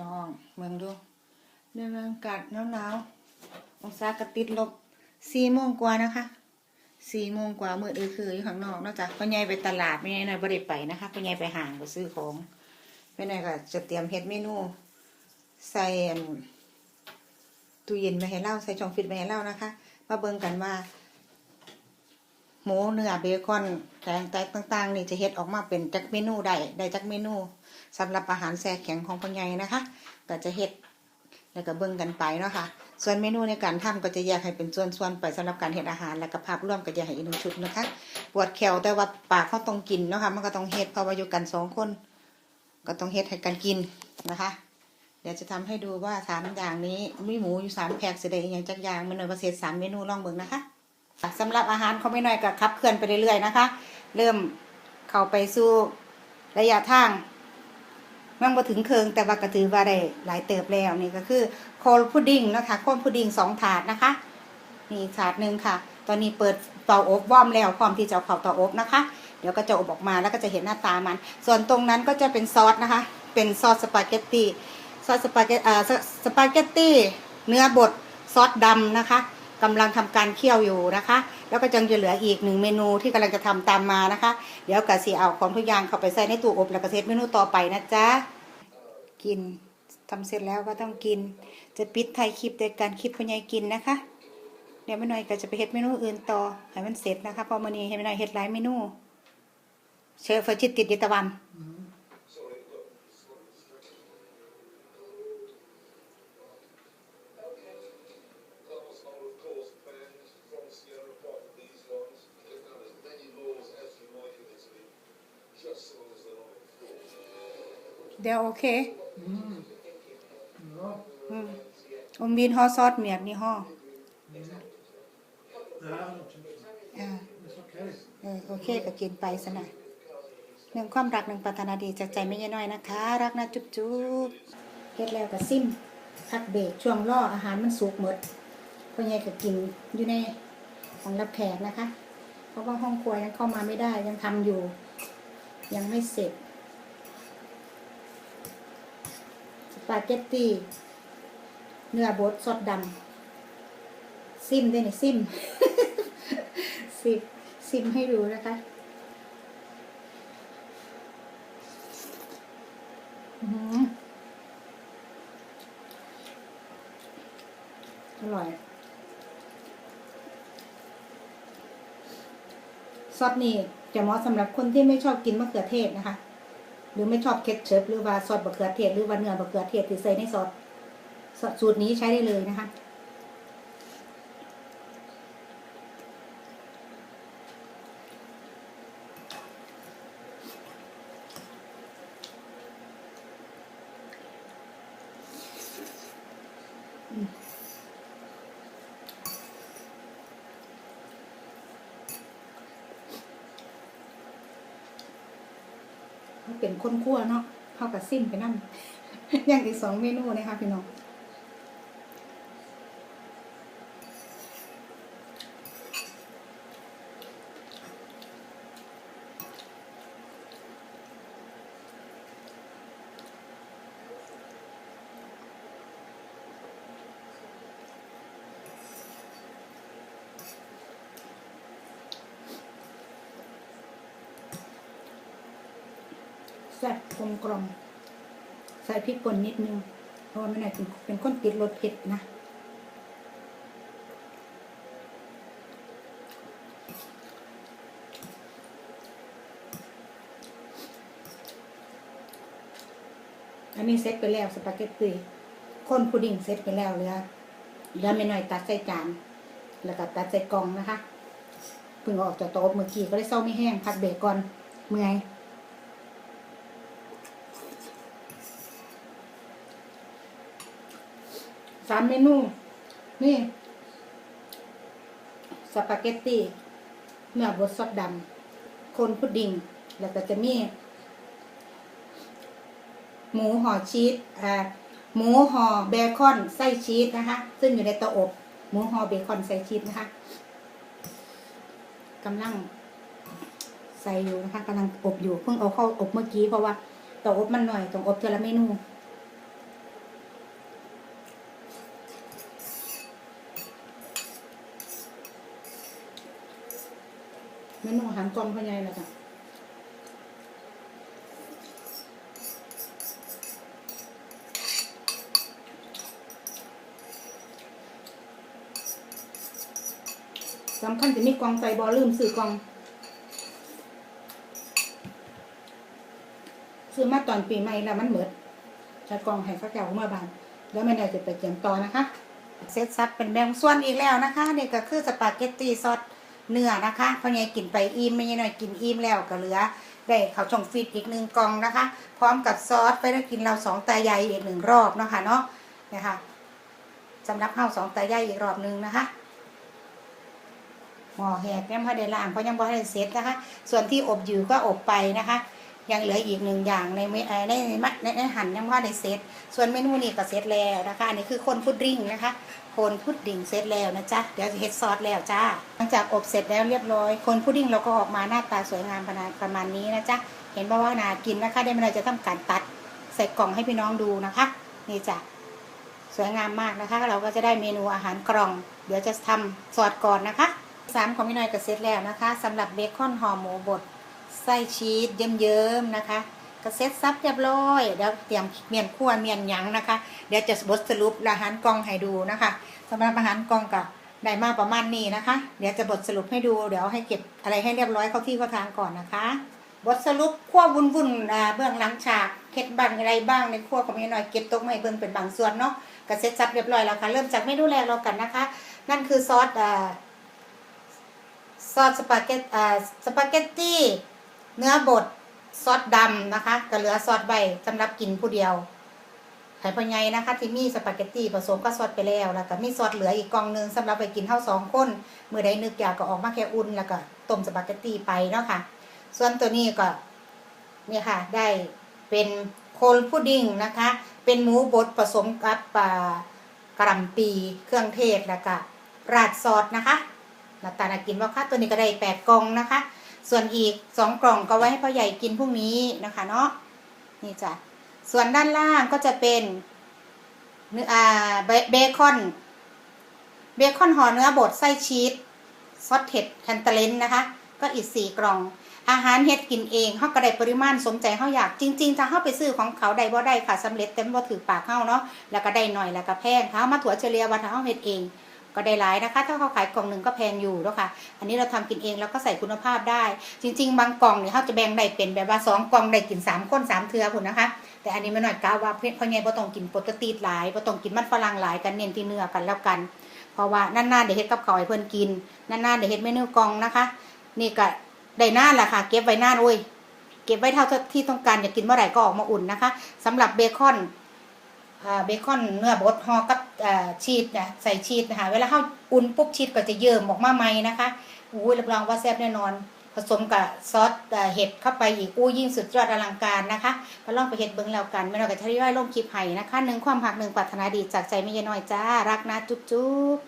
ดองเมืองดูเรื่องอากาศหนาวๆองศากระติดลบสี่โมงกว่านะคะสี่โมงกว่ามืดอือคืออยู่ข้างนอกนอกจากพ่อใหญ่ไปตลาดไม่ใหญ่หน่อยบ่ได้ไปนะคะพ่อใหญ่ไปห่างไปซื้อของไม่หน่อยก็จะเตรียมเฮ็ดเมนู ใส่ตู้เย็นไปให้เล่าใส่ช่องฟิตไปให้เล่านะคะ มาเบิ่งกันว่า หมูเนื้อเบคอนแกงแตกต่างๆ นี่จะเฮ็ดออกมาเป็นจักเมนูได้ได้จักเมนูสำหรับอาหารแซ่แข็งของพ่อใหญ่นะคะ ก็จะเฮ็ดแล้วก็เบิ่งกันไปเนาะค่ะ ส่วนเมนูในการทำก็จะแยกให้เป็นส่วนๆไปสำหรับการเฮ็ดอาหารแล้วก็ภาพรวมก็จะให้อีกหนึ่งชุดนะคะ ปวดแขวแต่ว่าปากเขาต้องกินเนาะค่ะมันก็ต้องเฮ็ดเพราะว่าอยู่กันสองคน ก็ต้องเฮ็ดให้กันกินนะคะเดี๋ยวจะทำให้ดูว่าสามอย่างนี้มีหมูอยู่สามแพ็คสิได้อย่างจักอย่างมันหน่วยประเศษสามเมนูลองเบิ่งนะคะ สำหรับอาหารเขาไม่น้อยก็ขับเคลื่อนไปเรื่อยๆนะคะ เริ่มเข้าไปสู่ระยะทางมันบ่ถึงเคิงแต่ว่าก็ถือว่าได้หลายเติบแล้วนี่ก็คือโคลพุดดิ้งนะคะโคลพุดดิ้งสองถาดนะคะนี่ถาดหนึ่งค่ะ ตอนนี้เปิดเตาอบวอมแล้วพร้อมที่จะเอาเข้าตาอบนะคะ เดี๋ยวก็จะอบออกมาแล้วก็จะเห็นหน้าตามัน ส่วนตรงนั้นก็จะเป็นซอสนะคะ เป็นซอสสปาเกตตีซอสสปาเกตอ่าสปาเกตตีเนื้อบดซอสดำนะคะ กำลังทำการเคี่ยวอยู่นะคะ แล้วก็จังจะเหลืออีกหนึ่งเมนูที่กำลังจะทำตามมานะคะ เดี๋ยวกะสีเอาของทุกอย่างเข้าไปใส่ในตู้อบแล้วก็เซตเมนูต่อไปนะจ๊ะกินทำเสร็จแล้วก็ต้องกิน จะปิดไทยคลิปโดยการคลิปพญายกินนะคะ เดี๋ยวไม่น้อยก็จะไปเฮ็ดเมนูอื่นต่อให้มันเสร็จนะคะพอมานี้ให้ไม่น้อยเฮ็ดหลายเมนูเชฟเฟอร์จิตติดยิตะวัน enforced. เดี๋ยวโอเค Ja, อืมอมบินห่อซอสเมียดนี่ห่อ det här är också, อ่า it's okej. เออโอเคก็กินไปซะนะหนึ่งความรักหนึ่งปรารถนาดีจากใจไม่ยน้อยนะคะ รักนะจุ๊บจุ๊บเฮ็ดแล้วก็ซิมพักเบรกช่วงรออาหารมันสุกหมดพ่อใหญ่ก็กินอยู่ในของรับแขกนะคะ เพราะว่าห้องครัวยังเข้ามาไม่ได้ยังทำอยู่ ยังไม่เสร็จ ส ปาเกตตี้เนื้อบดสดดำซิมด้วยนี่ซิมซิมซิมให้ดูนะคะอื้อหืออร่อยซอสนี่จะเหมาะสำหรับคนที่ไม่ชอบกินมะเขือเทศนะคะ หรือไม่ชอบเคทเชิพหรือว่าซอสบะเขือเทศหรือว่าเนื้อบะเขือเทศที่ใส่ในซอสซอสสูตรนี้ใช้ได้เลยนะคะ เป็นคนคั่วเนาะเข้ากับซิมไปนั่นอย่างอีกสองเมนูนะคะพี่น้อง แซ่บกลมกลมใส่พริกป่นนิดนึง เพราะว่าไม่นเป็นเป็นคนติดรสเผ็ดนะ อันนี้เซ็ตไปแล้วสปาเกตตีข้นพุดดิ้งเซ็ตไปแล้วเหลือเหลือไม่หน่อยตัดใส่จาน แล้วก็ตัดใส่กล่องนะคะเพิ่งออกจากโต๊ะเมื่อกี้ก็ได้เศร้าไม่แห้งพักเบรกก่อนเมื่อย สามเมนู นี่ สปาเกตตี้เนื้อบดซอสดำคนพุดดิ้งแล้วก็จะมี หมูห่อชีสอ่าหมูห่อเบคอนไส้ชีสนะคะ ซึ่งอยู่ในเตาอบ หมูห่อเบคอนไส้ชีสนะคะกำลังใส่อยู่นะคะกำลังอบอยู่เพิ่งเอาเข้าอบเมื่อกี้เพราะว่าเตาอบมันหน่อยต้องอบเทอละเมนู มนูอาหารกล่องพ่อใหญ่แล้วจ้ะสำคัญจะมีกล่องใส่บอลืมซื้อกล่องซื้อมาตอนปีใหม่แล้วมันเหมือดใช้กล่องให้เขาแก้วเมื่อบานแล้วไม่ได้จะไปเจียมต่อนะคะ เซตซับเป็นแบงส่วนอีกแล้วนะคะ นี่ก็คือสปาเกตตีซอส เนื้อนะคะพ่อใหญ่กินไปอิ่มไม่ใช่น้อยกินอิ่มแล้วก็เหลือ ได้เขาวชงฟิตอีกหนึ่งกล่องนะคะ พร้อมกับซอสไปแล้วกินเราสองตายายอีกหนึ่งรอบเนาะค่ะเนาะนะคะสำหรับข้าวสองตายายอีกรอบหนึ่งนะคะหม้อแหกยังไม่ได้ล้างเพราะยังไม่ได้เสร็จนะคะ ส่วนที่อบอยู่ก็อบไปนะคะ ยังเหลืออีกหนึ่งอย่างในเมเอ่อในในในในหั่นยังว่าในเซตส่วนเมนูนี้ก็เสร็จแล้วนะคะอันนี้คือคนพุดดิ้งนะคะคนพุดดิ้งเสร็จแล้วนะจ๊ะเดี๋ยวจะเฮ็ดซอสแล้วจ้าหลังจากอบเสร็จแล้วเรียบร้อย คนพุดดิ้งเราก็ออกมาหน้าตาสวยงามประมาณประมาณนี้นะจ๊ะเห็นบ่ว่านากินนะคะได้เวลาจะทำการตัดใส่กล่องให้พี่น้องดูนะคะ นี่จ้ะสวยงามมากนะคะ เราก็จะได้เมนูอาหารกล่อง เดี๋ยวจะทำซอสก่อนนะคะสามของพี่น้อยก็เสร็จแล้วนะคะสำหรับเบคอนห่อหมูบด ไส้ชีสเยิ้มๆนะคะก็เซ็ตซับเรียบร้อยเดี๋ยวเตรียมเมียนคั่วเมียนหยังนะคะ เดี๋ยวจะบดสรุปอาหารกล่องให้ดูนะคะสำหรับอาหารกล่องกับได้มาประมาณนี้นะคะ เดี๋ยวจะบดสรุปให้ดูเดี๋ยวให้เก็บอะไรให้เรียบร้อยเข้าที่เข้าทางก่อนนะคะบทสรุปขั้ววุ่นวุ่นๆเบื้องหลังฉากเคล็ดบ้างอะไรบ้างในขั้วของพี่น้อยเก็บตกมาให้เบิ่งเป็นบางส่วนเนาะก็เซ็ตซับเรียบร้อยแล้วค่ะเริ่มจากเมนูแรกเรากันนะคะ นั่นคือซอสซอสสปาเกตสปาเกตตี้ เนื้อบดซอสดำนะคะก็เหลือซอสใบสำหรับกินผู้เดียวไข่พะไงนะคะ ที่มีสปาเกตตี้ผสมกับซอสไปแล้ว แล้วก็มีซอสเหลืออีกกองหนึงสำหรับไปกินเท่าสองคนเมื่อใดนึกอยากก็ออกมาแค่อุ่นแล้วก็ต้มสปาเกตตี้ไปเนาะค่ะ ส่วนตัวนี้ก็เนี่ยค่ะ ได้เป็นโคลพุดดิ้งนะคะ เป็นหมูบดผสมกับปกระลำปีเครื่องเทศแล้วก็ราดซอสนะคะหน้าตาน่ากินว่าค่ะตัวนี้ก็ได้แปดกองนะคะ ส่วนอีกสองกล่องก็ไว้ให้พ่อใหญ่กินพรุ่งนี้นะคะเนาะนี่จ้ะส่วนด้านล่างก็จะเป็นเนื้ออเบเบคอนเบคอนห่อเนื้อบดไส้ชีสซอสเห็ดแคนเตาเลนนะคะ ก็อีกสี่กล่อง อาหารเฮ็ดกินเองเขาก็ได้ปริมาณสมใจเขาอยากจริงๆถ้าเขาไปซื้อของเขาได้บ่ได้ค่ะสำเร็จเต็มบ่ถือปากเขาเนาะแล้วก็ได้หน่อยแล้วก็แพงเขามาถั่วเฉลี่ยว่าถ้าเขาเฮ็ดเอง ก็ได้หลายนะคะ ถ้าเขาขายกล่องหนึ่งก็แพงอยู่เนาะค่ะ อันนี้เราทำกินเองแล้วก็ใส่คุณภาพได้ จริง ๆ บางกล่องเนี่ยเขาจะแบ่งได้เป็นแบบว่าสองกล่องได้กินสามคนสามเทือคุณนะคะ แต่อันนี้ไม่น้อยกาว่าเพื่อนพ่อใหญ่บ่ต้องกินโปรตีนหลายบ่ต้องกินมันฝรั่งหลายกันเน้นที่เนื้อกันแล้วกันเพราะว่านานๆเดี๋ยวเฮ็ดกับข้าให้เพื่อนกินนานๆเดี๋ยวเฮ็ดเมนูกล่องนะคะ นี่ก็ได้นานแหละค่ะ เก็บไว้นานโอ้ยเก็บไว้เท่าที่ต้องการอยากกินเมื่อไหร่ก็ออกมาอุ่นนะคะสำหรับเบคอน เบคอนเนื้อบดห่อกับชีสนะใส่ชีสนะคะเวลาเข้าอุ่นปุ๊บชีสก็จะเยิ่มออกมาใหม่นะคะอุ้ยรับรองว่าแซ่บแน่นอน ผสมกับซอสเห็ดเข้าไปอีกอู้ยิ่งสุดยอดอลังการนะคะก็ลองไปเห็ดเบิ้งแล้วกันไม่เราก็จะย่อยลงคลิปไห้นะคะหนึ่งความหักหนึ่งปรารถนาดีจากใจไม่ยน้อยจ้ารักนะจุ๊บ